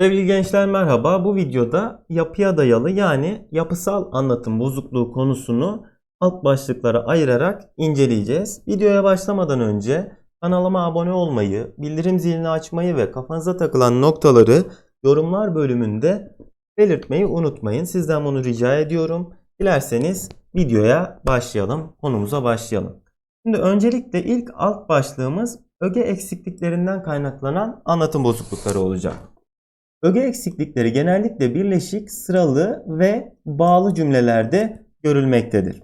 Sevgili gençler merhaba. Bu videoda yapıya dayalı yani yapısal anlatım bozukluğu konusunu alt başlıklara ayırarak inceleyeceğiz. Videoya başlamadan önce kanalıma abone olmayı, bildirim zilini açmayı ve kafanıza takılan noktaları yorumlar bölümünde belirtmeyi unutmayın. Sizden bunu rica ediyorum. Dilerseniz videoya başlayalım, konumuza başlayalım. Şimdi öncelikle ilk alt başlığımız öge eksikliklerinden kaynaklanan anlatım bozuklukları olacak. Öge eksiklikleri genellikle birleşik, sıralı ve bağlı cümlelerde görülmektedir.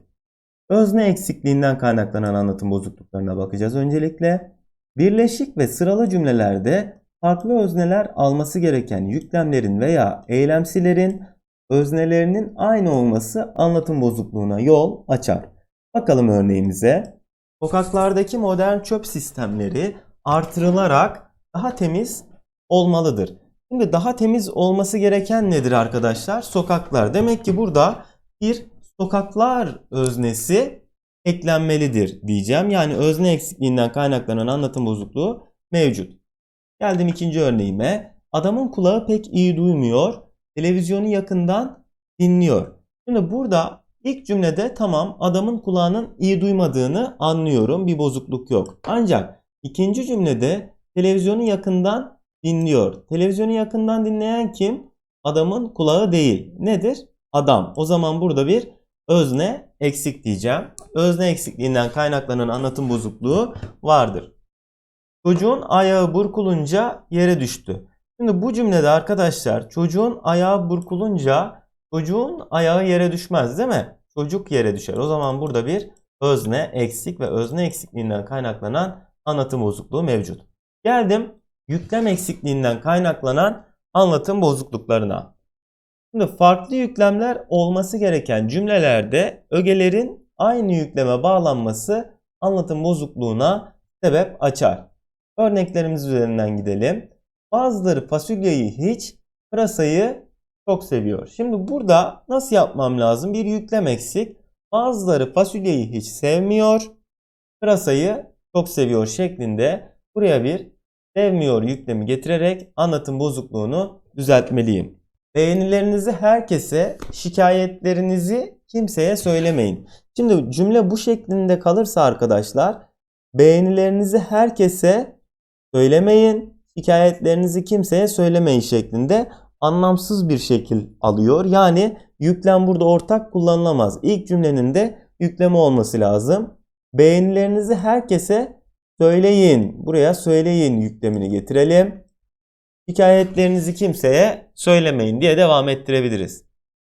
Özne eksikliğinden kaynaklanan anlatım bozukluklarına bakacağız öncelikle. Birleşik ve sıralı cümlelerde farklı özneler alması gereken yüklemlerin veya eylemsilerin öznelerinin aynı olması anlatım bozukluğuna yol açar. Bakalım örneğimize. Sokaklardaki modern çöp sistemleri artırılarak daha temiz olmalıdır. Şimdi daha temiz olması gereken nedir arkadaşlar? Sokaklar. Demek ki burada bir sokaklar öznesi eklenmelidir diyeceğim. Yani özne eksikliğinden kaynaklanan anlatım bozukluğu mevcut. Geldim ikinci örneğime. Adamın kulağı pek iyi duymuyor. Televizyonu yakından dinliyor. Şimdi burada ilk cümlede tamam adamın kulağının iyi duymadığını anlıyorum. Bir bozukluk yok. Ancak ikinci cümlede televizyonu yakından dinliyor. Televizyonu yakından dinleyen kim? Adamın kulağı değil. Nedir? Adam. O zaman burada bir özne eksik diyeceğim. Özne eksikliğinden kaynaklanan anlatım bozukluğu vardır. Çocuğun ayağı burkulunca yere düştü. Şimdi bu cümlede arkadaşlar çocuğun ayağı burkulunca çocuğun ayağı yere düşmez değil mi? Çocuk yere düşer. O zaman burada bir özne eksik ve özne eksikliğinden kaynaklanan anlatım bozukluğu mevcut. Geldim yüklem eksikliğinden kaynaklanan anlatım bozukluklarına. Şimdi farklı yüklemler olması gereken cümlelerde ögelerin aynı yükleme bağlanması anlatım bozukluğuna sebep açar. Örneklerimiz üzerinden gidelim. Bazıları fasulyeyi hiç, pırasayı çok seviyor. Şimdi burada nasıl yapmam lazım? Bir yüklem eksik. Bazıları fasulyeyi hiç sevmiyor, pırasayı çok seviyor şeklinde buraya bir sevmiyor yüklemi getirerek anlatım bozukluğunu düzeltmeliyim. Beğenilerinizi herkese, şikayetlerinizi kimseye söylemeyin. Şimdi cümle bu şeklinde kalırsa arkadaşlar beğenilerinizi herkese söylemeyin, şikayetlerinizi kimseye söylemeyin şeklinde anlamsız bir şekil alıyor. Yani yüklem burada ortak kullanılamaz. İlk cümlenin de yüklemi olması lazım. Beğenilerinizi herkese söyleyin. Buraya söyleyin yüklemini getirelim. Şikayetlerinizi kimseye söylemeyin diye devam ettirebiliriz.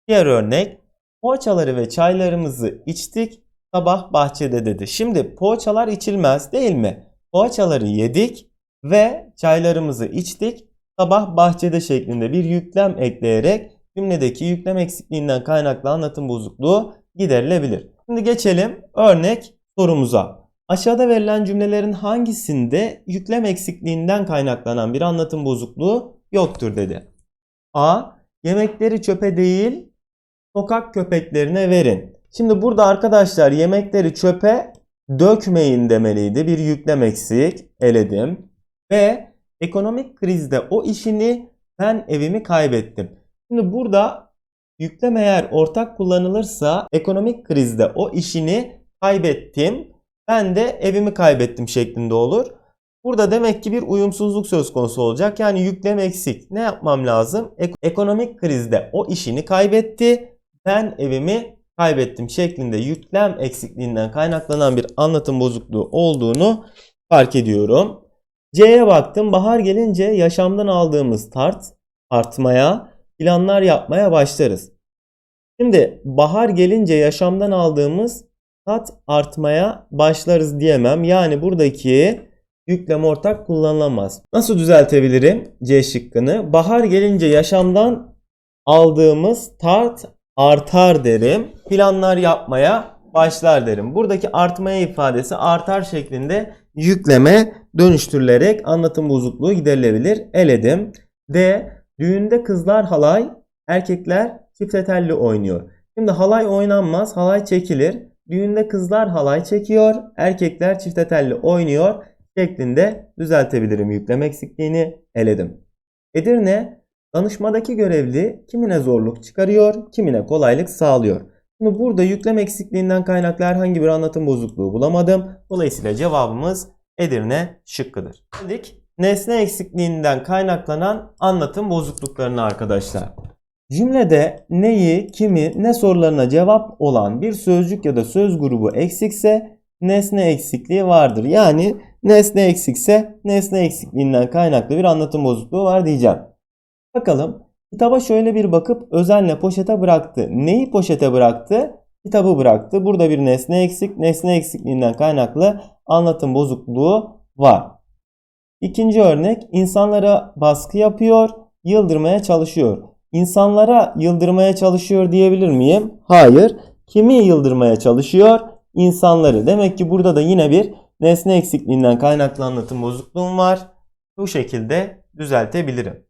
Diğer örnek poğaçaları ve çaylarımızı içtik sabah bahçede dedi. Şimdi poğaçalar içilmez değil mi? Poğaçaları yedik ve çaylarımızı içtik sabah bahçede şeklinde bir yüklem ekleyerek cümledeki yüklem eksikliğinden kaynaklı anlatım bozukluğu giderilebilir. Şimdi geçelim örnek sorumuza. Aşağıda verilen cümlelerin hangisinde yüklem eksikliğinden kaynaklanan bir anlatım bozukluğu yoktur dedi. A. Yemekleri çöpe değil sokak köpeklerine verin. Şimdi burada arkadaşlar yemekleri çöpe dökmeyin demeliydi. Bir yüklem eksik eledim. B. Ekonomik krizde o işini ben evimi kaybettim. Şimdi burada yüklem eğer ortak kullanılırsa ekonomik krizde o işini kaybettim ben de evimi kaybettim şeklinde olur. Burada demek ki bir uyumsuzluk söz konusu olacak. Yani yüklem eksik. Ne yapmam lazım? Ek- ekonomik krizde o işini kaybetti. Ben evimi kaybettim şeklinde yüklem eksikliğinden kaynaklanan bir anlatım bozukluğu olduğunu fark ediyorum. C'ye baktım. Bahar gelince yaşamdan aldığımız tart artmaya, planlar yapmaya başlarız. Şimdi bahar gelince yaşamdan aldığımız tat artmaya başlarız diyemem. Yani buradaki yüklem ortak kullanılamaz. Nasıl düzeltebilirim C şıkkını? Bahar gelince yaşamdan aldığımız tat artar derim. Planlar yapmaya başlar derim. Buradaki artmaya ifadesi artar şeklinde yükleme dönüştürülerek anlatım bozukluğu giderilebilir. Eledim. D. Düğünde kızlar halay, erkekler çifte telli oynuyor. Şimdi halay oynanmaz, halay çekilir. Düğünde kızlar halay çekiyor, erkekler çifte telli oynuyor şeklinde düzeltebilirim yüklem eksikliğini eledim. Edirne Danışmadaki görevli kimine zorluk çıkarıyor, kimine kolaylık sağlıyor. Şimdi burada yüklem eksikliğinden kaynaklı herhangi bir anlatım bozukluğu bulamadım. Dolayısıyla cevabımız Edirne şıkkıdır. Dedik nesne eksikliğinden kaynaklanan anlatım bozukluklarını arkadaşlar. Cümlede neyi, kimi, ne sorularına cevap olan bir sözcük ya da söz grubu eksikse nesne eksikliği vardır. Yani nesne eksikse nesne eksikliğinden kaynaklı bir anlatım bozukluğu var diyeceğim. Bakalım kitaba şöyle bir bakıp özenle poşete bıraktı. Neyi poşete bıraktı? Kitabı bıraktı. Burada bir nesne eksik. Nesne eksikliğinden kaynaklı anlatım bozukluğu var. İkinci örnek insanlara baskı yapıyor, yıldırmaya çalışıyor. İnsanlara yıldırmaya çalışıyor diyebilir miyim? Hayır. Kimi yıldırmaya çalışıyor? İnsanları. Demek ki burada da yine bir nesne eksikliğinden kaynaklı anlatım bozukluğum var. Bu şekilde düzeltebilirim.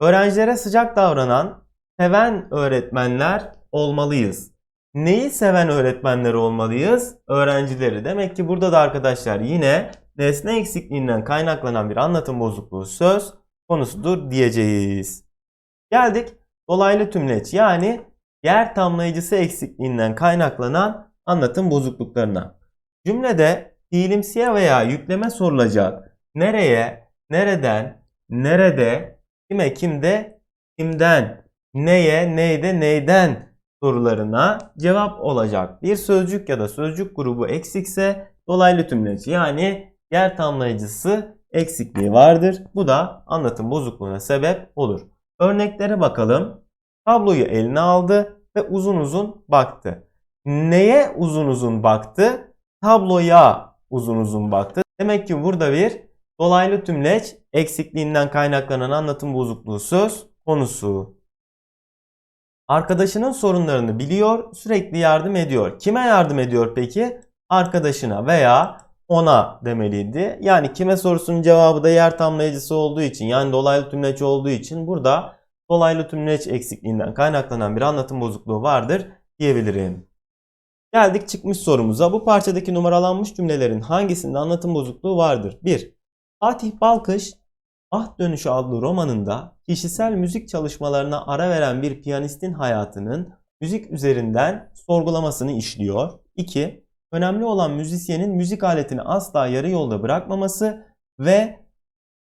Öğrencilere sıcak davranan, seven öğretmenler olmalıyız. Neyi seven öğretmenler olmalıyız? Öğrencileri. Demek ki burada da arkadaşlar yine nesne eksikliğinden kaynaklanan bir anlatım bozukluğu söz konusudur diyeceğiz. Geldik dolaylı tümleç yani yer tamlayıcısı eksikliğinden kaynaklanan anlatım bozukluklarına. Cümlede fiilimsiye veya yükleme sorulacak nereye, nereden, nerede, kime, kimde, kimden, neye, neyde, neyden sorularına cevap olacak bir sözcük ya da sözcük grubu eksikse dolaylı tümleç yani yer tamlayıcısı eksikliği vardır. Bu da anlatım bozukluğuna sebep olur. Örneklere bakalım. Tabloyu eline aldı ve uzun uzun baktı. Neye uzun uzun baktı? Tabloya uzun uzun baktı. Demek ki burada bir dolaylı tümleç eksikliğinden kaynaklanan anlatım bozukluğu söz konusu. Arkadaşının sorunlarını biliyor, sürekli yardım ediyor. Kime yardım ediyor peki? Arkadaşına veya ona demeliydi. Yani kime sorusunun cevabı da yer tamlayıcısı olduğu için yani dolaylı tümleç olduğu için burada dolaylı tümleç eksikliğinden kaynaklanan bir anlatım bozukluğu vardır diyebilirim. Geldik çıkmış sorumuza. Bu parçadaki numaralanmış cümlelerin hangisinde anlatım bozukluğu vardır? 1. Fatih Balkış Ah Dönüşü adlı romanında kişisel müzik çalışmalarına ara veren bir piyanistin hayatının müzik üzerinden sorgulamasını işliyor. 2. Önemli olan müzisyenin müzik aletini asla yarı yolda bırakmaması ve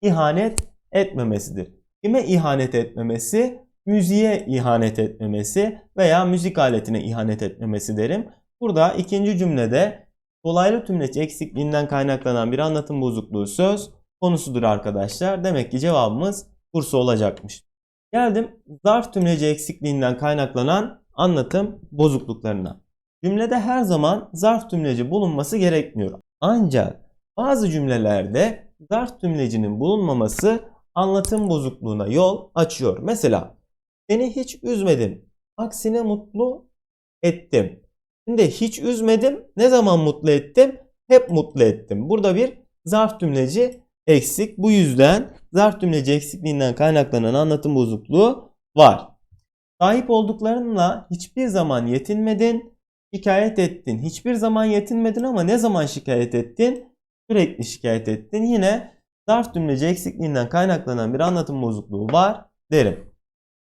ihanet etmemesidir. Kime ihanet etmemesi? Müziğe ihanet etmemesi veya müzik aletine ihanet etmemesi derim. Burada ikinci cümlede dolaylı tümleç eksikliğinden kaynaklanan bir anlatım bozukluğu söz konusudur arkadaşlar. Demek ki cevabımız Bursa olacakmış. Geldim zarf tümleci eksikliğinden kaynaklanan anlatım bozukluklarına. Cümlede her zaman zarf tümleci bulunması gerekmiyor. Ancak bazı cümlelerde zarf tümlecinin bulunmaması anlatım bozukluğuna yol açıyor. Mesela seni hiç üzmedim. Aksine mutlu ettim. Şimdi hiç üzmedim. Ne zaman mutlu ettim? Hep mutlu ettim. Burada bir zarf tümleci eksik. Bu yüzden zarf tümleci eksikliğinden kaynaklanan anlatım bozukluğu var. Sahip olduklarınla hiçbir zaman yetinmedin, şikayet ettin. Hiçbir zaman yetinmedin ama ne zaman şikayet ettin? Sürekli şikayet ettin. Yine zarf tümleci eksikliğinden kaynaklanan bir anlatım bozukluğu var derim.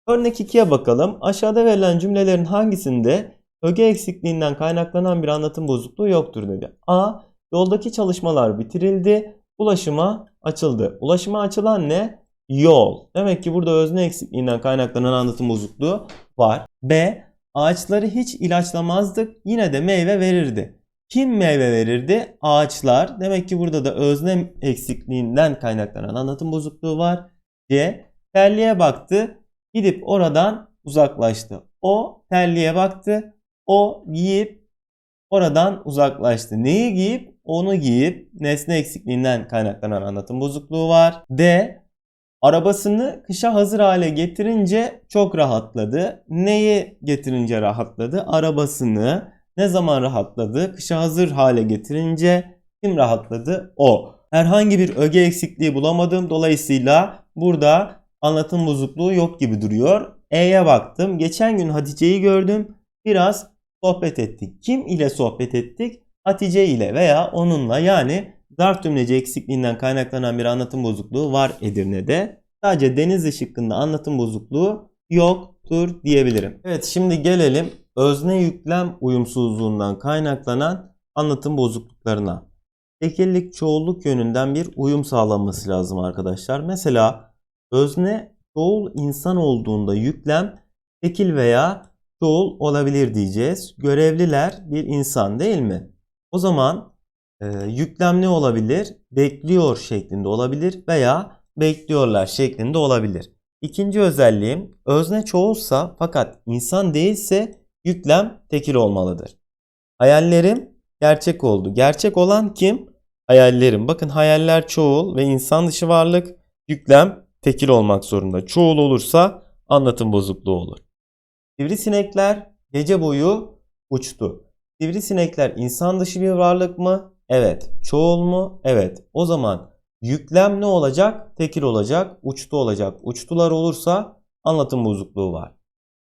Örnek 2'ye bakalım. Aşağıda verilen cümlelerin hangisinde öge eksikliğinden kaynaklanan bir anlatım bozukluğu yoktur dedi. A. Yoldaki çalışmalar bitirildi. Ulaşıma açıldı. Ulaşıma açılan ne? Yol. Demek ki burada özne eksikliğinden kaynaklanan anlatım bozukluğu var. B. Ağaçları hiç ilaçlamazdık. Yine de meyve verirdi. Kim meyve verirdi? Ağaçlar. Demek ki burada da özne eksikliğinden kaynaklanan anlatım bozukluğu var. C. Terliğe baktı. Gidip oradan uzaklaştı. O terliğe baktı. O giyip oradan uzaklaştı. Neyi giyip? Onu giyip nesne eksikliğinden kaynaklanan anlatım bozukluğu var. D. Arabasını kışa hazır hale getirince çok rahatladı. Neyi getirince rahatladı? Arabasını. Ne zaman rahatladı? Kışa hazır hale getirince kim rahatladı? O. Herhangi bir öge eksikliği bulamadım. Dolayısıyla burada anlatım bozukluğu yok gibi duruyor. E'ye baktım. Geçen gün Hatice'yi gördüm. Biraz sohbet ettik. Kim ile sohbet ettik? Hatice ile veya onunla yani zarf tümleci eksikliğinden kaynaklanan bir anlatım bozukluğu var Edirne'de Sadece Denizli şıkkında anlatım bozukluğu yoktur diyebilirim. Evet şimdi gelelim özne yüklem uyumsuzluğundan kaynaklanan anlatım bozukluklarına. Tekillik çoğulluk yönünden bir uyum sağlanması lazım arkadaşlar. Mesela özne çoğul insan olduğunda yüklem tekil veya çoğul olabilir diyeceğiz. Görevliler bir insan değil mi? O zaman e, yüklem ne olabilir? Bekliyor şeklinde olabilir veya bekliyorlar şeklinde olabilir. İkinci özelliğim özne çoğulsa fakat insan değilse yüklem tekil olmalıdır. Hayallerim gerçek oldu. Gerçek olan kim? Hayallerim. Bakın hayaller çoğul ve insan dışı varlık yüklem tekil olmak zorunda. Çoğul olursa anlatım bozukluğu olur. Sivrisinekler gece boyu uçtu. Sivrisinekler insan dışı bir varlık mı? Evet. Çoğul mu? Evet. O zaman yüklem ne olacak? Tekil olacak. Uçtu olacak. Uçtular olursa anlatım bozukluğu var.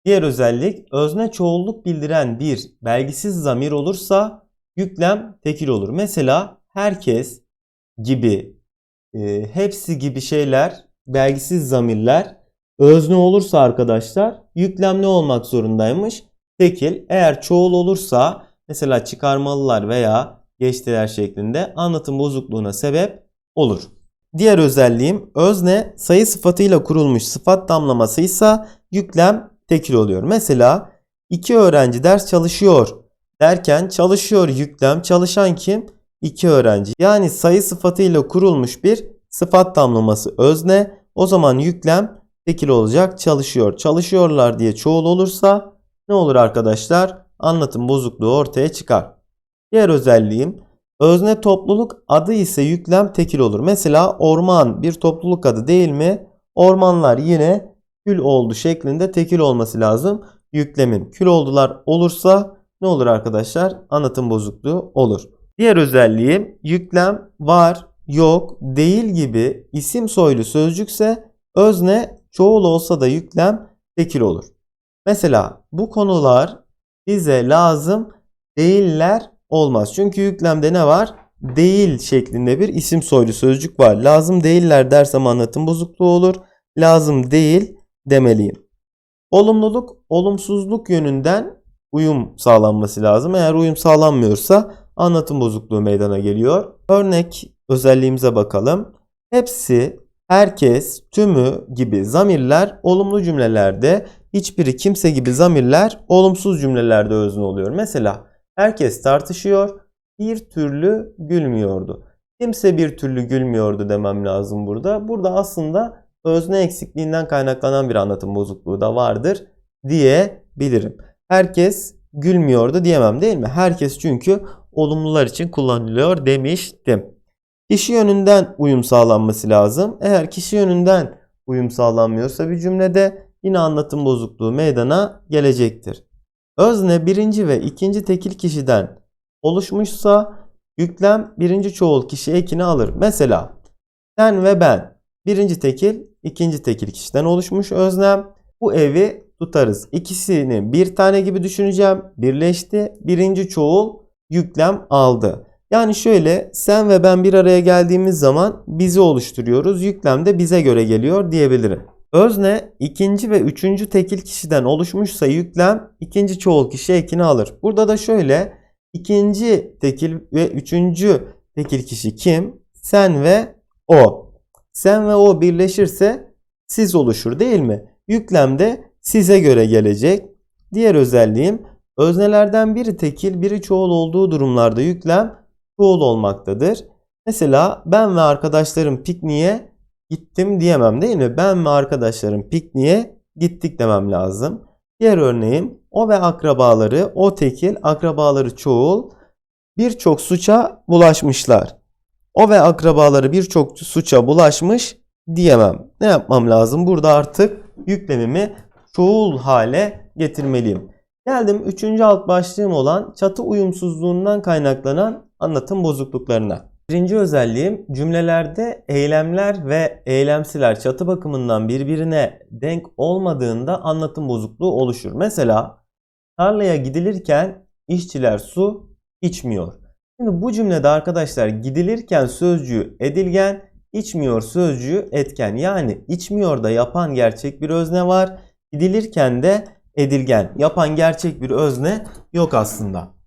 Diğer özellik özne çoğulluk bildiren bir belgisiz zamir olursa yüklem tekil olur. Mesela herkes gibi, e, hepsi gibi şeyler, belgisiz zamirler özne olursa arkadaşlar yüklem ne olmak zorundaymış? Tekil. Eğer çoğul olursa mesela çıkarmalılar veya geçtiler şeklinde anlatım bozukluğuna sebep olur. Diğer özelliğim özne sayı sıfatıyla kurulmuş sıfat damlamasıysa yüklem tekil oluyor. Mesela iki öğrenci ders çalışıyor derken çalışıyor yüklem çalışan kim? İki öğrenci. Yani sayı sıfatıyla kurulmuş bir sıfat damlaması özne. O zaman yüklem tekil olacak çalışıyor. Çalışıyorlar diye çoğul olursa ne olur arkadaşlar? Anlatım bozukluğu ortaya çıkar. Diğer özelliğim özne topluluk adı ise yüklem tekil olur. Mesela orman bir topluluk adı değil mi? Ormanlar yine kül oldu şeklinde tekil olması lazım. Yüklemin kül oldular olursa ne olur arkadaşlar? Anlatım bozukluğu olur. Diğer özelliği yüklem var, yok, değil gibi isim soylu sözcükse özne çoğul olsa da yüklem tekil olur. Mesela bu konular bize lazım değiller olmaz. Çünkü yüklemde ne var? Değil şeklinde bir isim soylu sözcük var. Lazım değiller dersem anlatım bozukluğu olur. Lazım değil demeliyim. Olumluluk, olumsuzluk yönünden uyum sağlanması lazım. Eğer uyum sağlanmıyorsa anlatım bozukluğu meydana geliyor. Örnek özelliğimize bakalım. Hepsi, herkes, tümü gibi zamirler olumlu cümlelerde, hiçbiri kimse gibi zamirler olumsuz cümlelerde özne oluyor. Mesela herkes tartışıyor, bir türlü gülmüyordu. Kimse bir türlü gülmüyordu demem lazım burada. Burada aslında özne eksikliğinden kaynaklanan bir anlatım bozukluğu da vardır diyebilirim. Herkes gülmüyordu diyemem değil mi? Herkes çünkü olumlular için kullanılıyor demiştim. Kişi yönünden uyum sağlanması lazım. Eğer kişi yönünden uyum sağlanmıyorsa bir cümlede yine anlatım bozukluğu meydana gelecektir. Özne birinci ve ikinci tekil kişiden oluşmuşsa yüklem birinci çoğul kişi ekini alır. Mesela sen ve ben birinci tekil ikinci tekil kişiden oluşmuş öznem. Bu evi tutarız. İkisini bir tane gibi düşüneceğim. Birleşti. Birinci çoğul yüklem aldı. Yani şöyle sen ve ben bir araya geldiğimiz zaman bizi oluşturuyoruz. Yüklem de bize göre geliyor diyebilirim. Özne ikinci ve üçüncü tekil kişiden oluşmuşsa yüklem ikinci çoğul kişi ekini alır. Burada da şöyle ikinci tekil ve üçüncü tekil kişi kim? Sen ve o. Sen ve o birleşirse siz oluşur değil mi? Yüklem de size göre gelecek. Diğer özelliğim öznelerden biri tekil biri çoğul olduğu durumlarda yüklem çoğul olmaktadır. Mesela ben ve arkadaşlarım pikniğe gittim diyemem değil mi? Ben ve arkadaşlarım pikniğe gittik demem lazım. Diğer örneğim o ve akrabaları, o tekil, akrabaları çoğul birçok suça bulaşmışlar. O ve akrabaları birçok suça bulaşmış diyemem. Ne yapmam lazım? Burada artık yüklemimi çoğul hale getirmeliyim. Geldim üçüncü alt başlığım olan çatı uyumsuzluğundan kaynaklanan anlatım bozukluklarına. Birinci özelliğim cümlelerde eylemler ve eylemsiler çatı bakımından birbirine denk olmadığında anlatım bozukluğu oluşur. Mesela tarlaya gidilirken işçiler su içmiyor. Şimdi bu cümlede arkadaşlar gidilirken sözcüğü edilgen, içmiyor sözcüğü etken. Yani içmiyor da yapan gerçek bir özne var. Gidilirken de edilgen. Yapan gerçek bir özne yok aslında.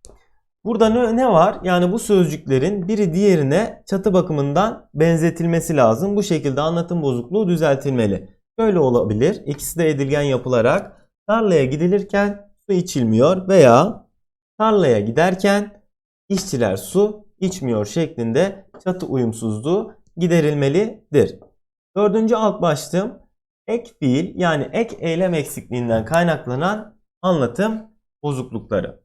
Burada ne, ne var? Yani bu sözcüklerin biri diğerine çatı bakımından benzetilmesi lazım. Bu şekilde anlatım bozukluğu düzeltilmeli. Şöyle olabilir. İkisi de edilgen yapılarak tarlaya gidilirken su içilmiyor veya tarlaya giderken işçiler su içmiyor şeklinde çatı uyumsuzluğu giderilmelidir. Dördüncü alt başlığım ek fiil yani ek eylem eksikliğinden kaynaklanan anlatım bozuklukları.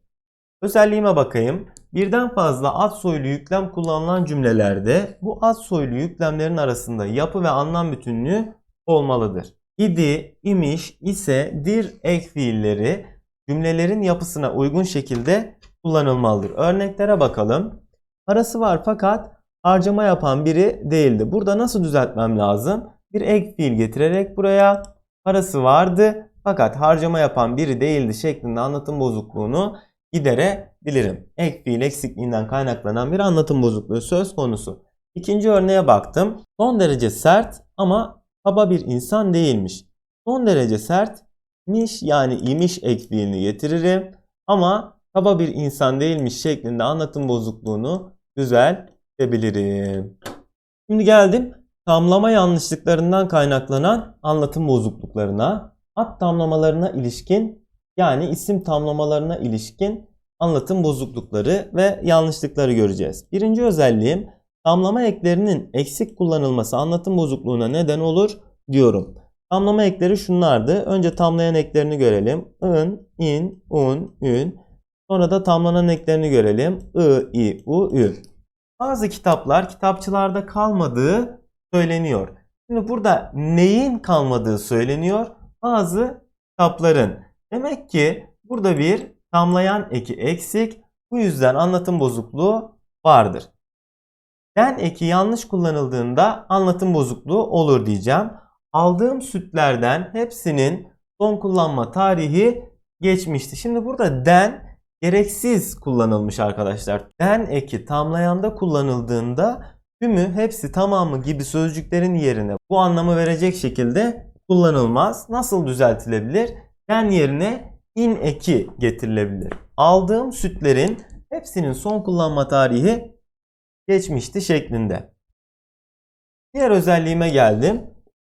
Özelliğime bakayım. Birden fazla ad soylu yüklem kullanılan cümlelerde bu ad soylu yüklemlerin arasında yapı ve anlam bütünlüğü olmalıdır. İdi, imiş, ise, dir ek fiilleri cümlelerin yapısına uygun şekilde kullanılmalıdır. Örneklere bakalım. Parası var fakat harcama yapan biri değildi. Burada nasıl düzeltmem lazım? Bir ek fiil getirerek buraya parası vardı fakat harcama yapan biri değildi şeklinde anlatım bozukluğunu giderebilirim. Ek fiil eksikliğinden kaynaklanan bir anlatım bozukluğu söz konusu. İkinci örneğe baktım. Son derece sert ama kaba bir insan değilmiş. Son derece sertmiş yani imiş ek fiilini getiririm. Ama kaba bir insan değilmiş şeklinde anlatım bozukluğunu düzeltebilirim. Şimdi geldim tamlama yanlışlıklarından kaynaklanan anlatım bozukluklarına. Ad tamlamalarına ilişkin yani isim tamlamalarına ilişkin anlatım bozuklukları ve yanlışlıkları göreceğiz. Birinci özelliğim tamlama eklerinin eksik kullanılması anlatım bozukluğuna neden olur diyorum. Tamlama ekleri şunlardı. Önce tamlayan eklerini görelim. In, in, un, ün. Sonra da tamlanan eklerini görelim. I, i, u, ü. Bazı kitaplar kitapçılarda kalmadığı söyleniyor. Şimdi burada neyin kalmadığı söyleniyor? Bazı kitapların. Demek ki burada bir tamlayan eki eksik. Bu yüzden anlatım bozukluğu vardır. Den eki yanlış kullanıldığında anlatım bozukluğu olur diyeceğim. Aldığım sütlerden hepsinin son kullanma tarihi geçmişti. Şimdi burada den gereksiz kullanılmış arkadaşlar. Den eki tamlayanda kullanıldığında tümü, hepsi, tamamı gibi sözcüklerin yerine bu anlamı verecek şekilde kullanılmaz. Nasıl düzeltilebilir? Den yerine in eki getirilebilir. Aldığım sütlerin hepsinin son kullanma tarihi geçmişti şeklinde. Diğer özelliğime geldim.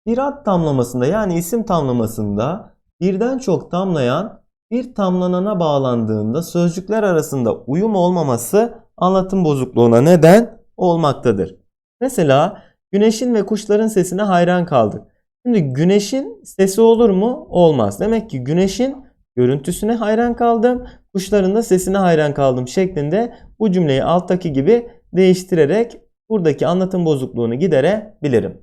Bir ad tamlamasında yani isim tamlamasında birden çok tamlayan bir tamlanana bağlandığında sözcükler arasında uyum olmaması anlatım bozukluğuna neden olmaktadır. Mesela güneşin ve kuşların sesine hayran kaldık. Şimdi güneşin sesi olur mu? Olmaz. Demek ki güneşin görüntüsüne hayran kaldım, kuşların da sesine hayran kaldım şeklinde bu cümleyi alttaki gibi değiştirerek buradaki anlatım bozukluğunu giderebilirim.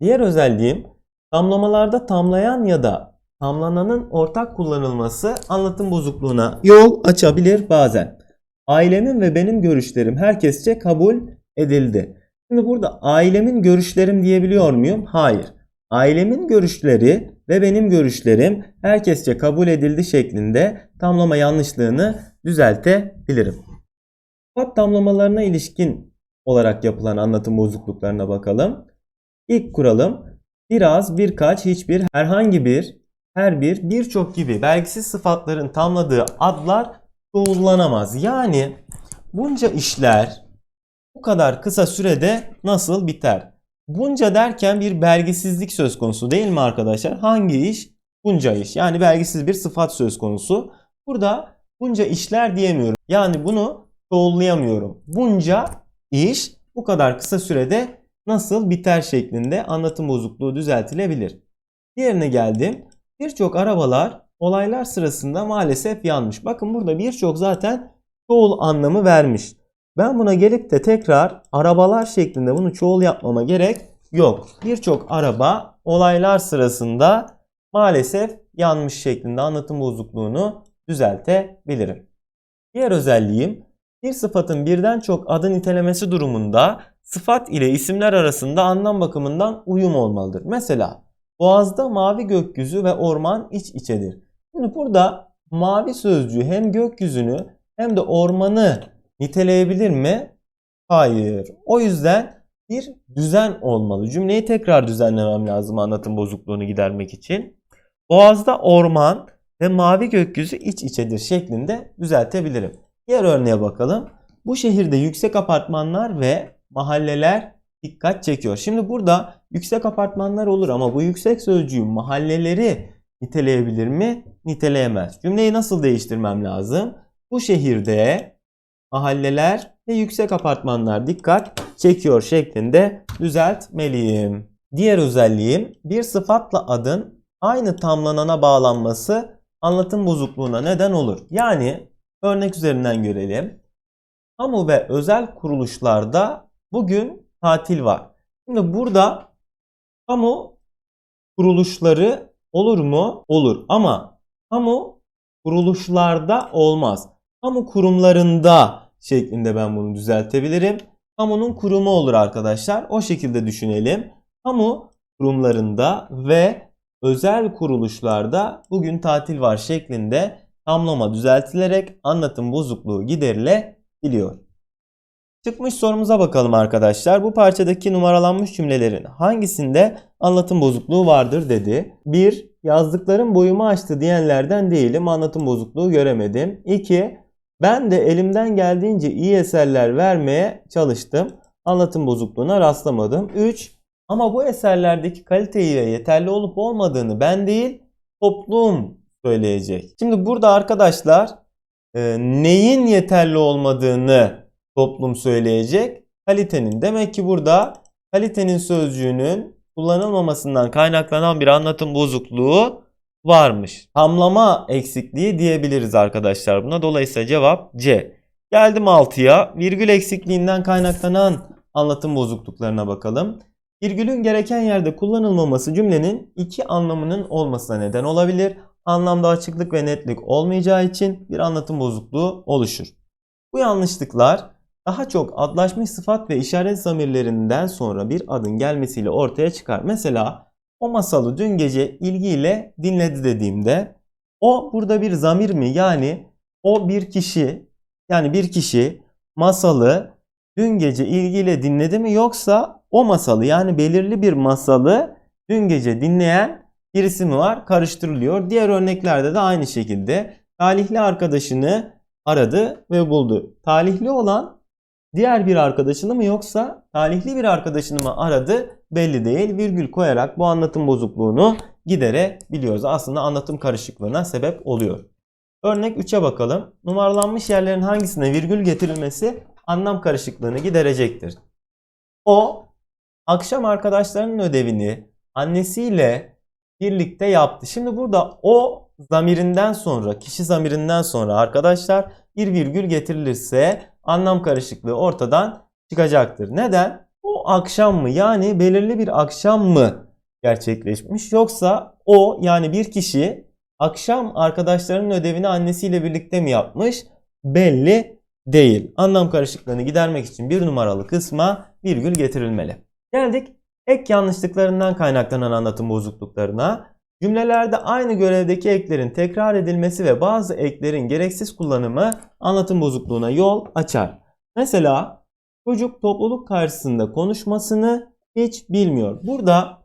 Diğer özelliğim tamlamalarda tamlayan ya da tamlananın ortak kullanılması anlatım bozukluğuna yol açabilir bazen. Ailemin ve benim görüşlerim herkesçe kabul edildi. Şimdi burada ailemin görüşlerim diyebiliyor muyum? Hayır. Ailemin görüşleri ve benim görüşlerim herkesçe kabul edildi şeklinde tamlama yanlışlığını düzeltebilirim. Sıfat tamlamalarına ilişkin olarak yapılan anlatım bozukluklarına bakalım. İlk kuralım biraz, birkaç, hiçbir, herhangi bir, her bir, birçok gibi belgisiz sıfatların tamladığı adlar çoğullanamaz. Yani bunca işler bu kadar kısa sürede nasıl biter? Bunca derken bir belgisizlik söz konusu değil mi arkadaşlar? Hangi iş? Bunca iş. Yani belgisiz bir sıfat söz konusu. Burada bunca işler diyemiyorum. Yani bunu çoğullayamıyorum. Bunca iş bu kadar kısa sürede nasıl biter şeklinde anlatım bozukluğu düzeltilebilir. Diğerine geldim. Birçok arabalar olaylar sırasında maalesef yanmış. Bakın burada birçok zaten çoğul anlamı vermiş. Ben buna gelip de tekrar arabalar şeklinde bunu çoğul yapmama gerek yok. Birçok araba olaylar sırasında maalesef yanmış şeklinde anlatım bozukluğunu düzeltebilirim. Diğer özelliğim bir sıfatın birden çok adı nitelemesi durumunda sıfat ile isimler arasında anlam bakımından uyum olmalıdır. Mesela boğazda mavi gökyüzü ve orman iç içedir. Şimdi burada mavi sözcüğü hem gökyüzünü hem de ormanı niteleyebilir mi? Hayır. O yüzden bir düzen olmalı. Cümleyi tekrar düzenlemem lazım anlatım bozukluğunu gidermek için. Boğaz'da orman ve mavi gökyüzü iç içedir şeklinde düzeltebilirim. Diğer örneğe bakalım. Bu şehirde yüksek apartmanlar ve mahalleler dikkat çekiyor. Şimdi burada yüksek apartmanlar olur ama bu yüksek sözcüğü mahalleleri niteleyebilir mi? Niteleyemez. Cümleyi nasıl değiştirmem lazım? Bu şehirde mahalleler ve yüksek apartmanlar dikkat çekiyor şeklinde düzeltmeliyim. Diğer özelliğim bir sıfatla adın aynı tamlanana bağlanması anlatım bozukluğuna neden olur. Yani örnek üzerinden görelim. Kamu ve özel kuruluşlarda bugün tatil var. Şimdi burada kamu kuruluşları olur mu? Olur ama kamu kuruluşlarda olmaz. Kamu kurumlarında şeklinde ben bunu düzeltebilirim. Kamunun kurumu olur arkadaşlar. O şekilde düşünelim. Kamu kurumlarında ve özel kuruluşlarda bugün tatil var şeklinde tamlama düzeltilerek anlatım bozukluğu giderilebiliyor. Çıkmış sorumuza bakalım arkadaşlar. Bu parçadaki numaralanmış cümlelerin hangisinde anlatım bozukluğu vardır dedi. 1. Yazdıklarım boyumu aştı diyenlerden değilim. Anlatım bozukluğu göremedim. 2. Ben de elimden geldiğince iyi eserler vermeye çalıştım. Anlatım bozukluğuna rastlamadım. 3. Ama bu eserlerdeki kaliteyi ve yeterli olup olmadığını ben değil toplum söyleyecek. Şimdi burada arkadaşlar e, neyin yeterli olmadığını toplum söyleyecek. Kalitenin. Demek ki burada kalitenin sözcüğünün kullanılmamasından kaynaklanan bir anlatım bozukluğu varmış. Tamlama eksikliği diyebiliriz arkadaşlar buna. Dolayısıyla cevap C. Geldim 6'ya. Virgül eksikliğinden kaynaklanan anlatım bozukluklarına bakalım. Virgülün gereken yerde kullanılmaması cümlenin iki anlamının olmasına neden olabilir. Anlamda açıklık ve netlik olmayacağı için bir anlatım bozukluğu oluşur. Bu yanlışlıklar daha çok adlaşmış sıfat ve işaret zamirlerinden sonra bir adın gelmesiyle ortaya çıkar. Mesela o masalı dün gece ilgiyle dinledi dediğimde o burada bir zamir mi? Yani o bir kişi yani bir kişi masalı dün gece ilgiyle dinledi mi yoksa o masalı yani belirli bir masalı dün gece dinleyen birisi mi var? Karıştırılıyor. Diğer örneklerde de aynı şekilde talihli arkadaşını aradı ve buldu. Talihli olan diğer bir arkadaşını mı yoksa talihli bir arkadaşını mı aradı belli değil. Virgül koyarak bu anlatım bozukluğunu giderebiliyoruz. Aslında anlatım karışıklığına sebep oluyor. Örnek 3'e bakalım. Numaralanmış yerlerin hangisine virgül getirilmesi anlam karışıklığını giderecektir. O akşam arkadaşlarının ödevini annesiyle birlikte yaptı. Şimdi burada o zamirinden sonra, kişi zamirinden sonra arkadaşlar bir virgül getirilirse anlam karışıklığı ortadan çıkacaktır. Neden? Akşam mı yani belirli bir akşam mı gerçekleşmiş yoksa o yani bir kişi akşam arkadaşlarının ödevini annesiyle birlikte mi yapmış belli değil. Anlam karışıklığını gidermek için bir numaralı kısma virgül getirilmeli. Geldik ek yanlışlıklarından kaynaklanan anlatım bozukluklarına. Cümlelerde aynı görevdeki eklerin tekrar edilmesi ve bazı eklerin gereksiz kullanımı anlatım bozukluğuna yol açar. Mesela çocuk topluluk karşısında konuşmasını hiç bilmiyor. Burada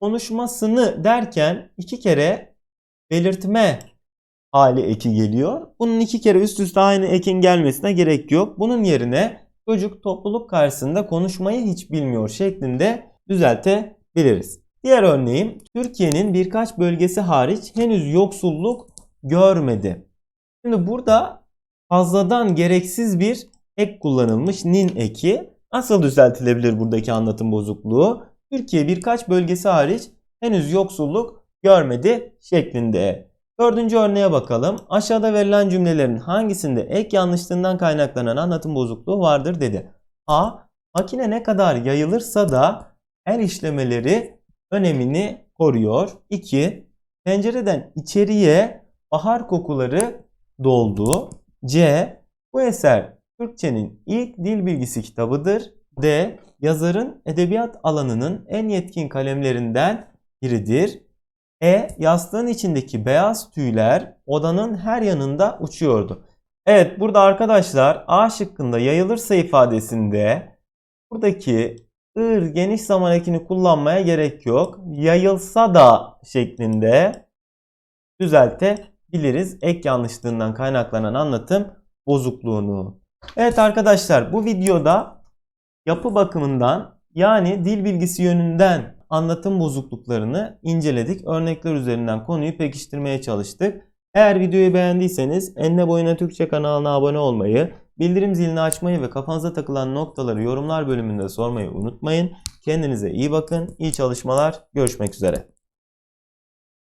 konuşmasını derken iki kere belirtme hali eki geliyor. Bunun iki kere üst üste aynı ekin gelmesine gerek yok. Bunun yerine çocuk topluluk karşısında konuşmayı hiç bilmiyor şeklinde düzeltebiliriz. Diğer örneğim Türkiye'nin birkaç bölgesi hariç henüz yoksulluk görmedi. Şimdi burada fazladan gereksiz bir ek kullanılmış nin eki. Nasıl düzeltilebilir buradaki anlatım bozukluğu? Türkiye birkaç bölgesi hariç henüz yoksulluk görmedi şeklinde. Dördüncü örneğe bakalım. Aşağıda verilen cümlelerin hangisinde ek yanlışlığından kaynaklanan anlatım bozukluğu vardır dedi. A. Makine ne kadar yayılırsa da el işlemeleri önemini koruyor. 2. Pencereden içeriye bahar kokuları doldu. C. Bu eser Türkçenin ilk dil bilgisi kitabıdır. D. Yazarın edebiyat alanının en yetkin kalemlerinden biridir. E. Yastığın içindeki beyaz tüyler odanın her yanında uçuyordu. Evet burada arkadaşlar A şıkkında yayılırsa ifadesinde buradaki ır geniş zaman ekini kullanmaya gerek yok. Yayılsa da şeklinde düzeltebiliriz. Ek yanlışlığından kaynaklanan anlatım bozukluğunu. Evet arkadaşlar bu videoda yapı bakımından yani dil bilgisi yönünden anlatım bozukluklarını inceledik. Örnekler üzerinden konuyu pekiştirmeye çalıştık. Eğer videoyu beğendiyseniz Enine Boyuna Türkçe kanalına abone olmayı, bildirim zilini açmayı ve kafanıza takılan noktaları yorumlar bölümünde sormayı unutmayın. Kendinize iyi bakın, iyi çalışmalar, görüşmek üzere.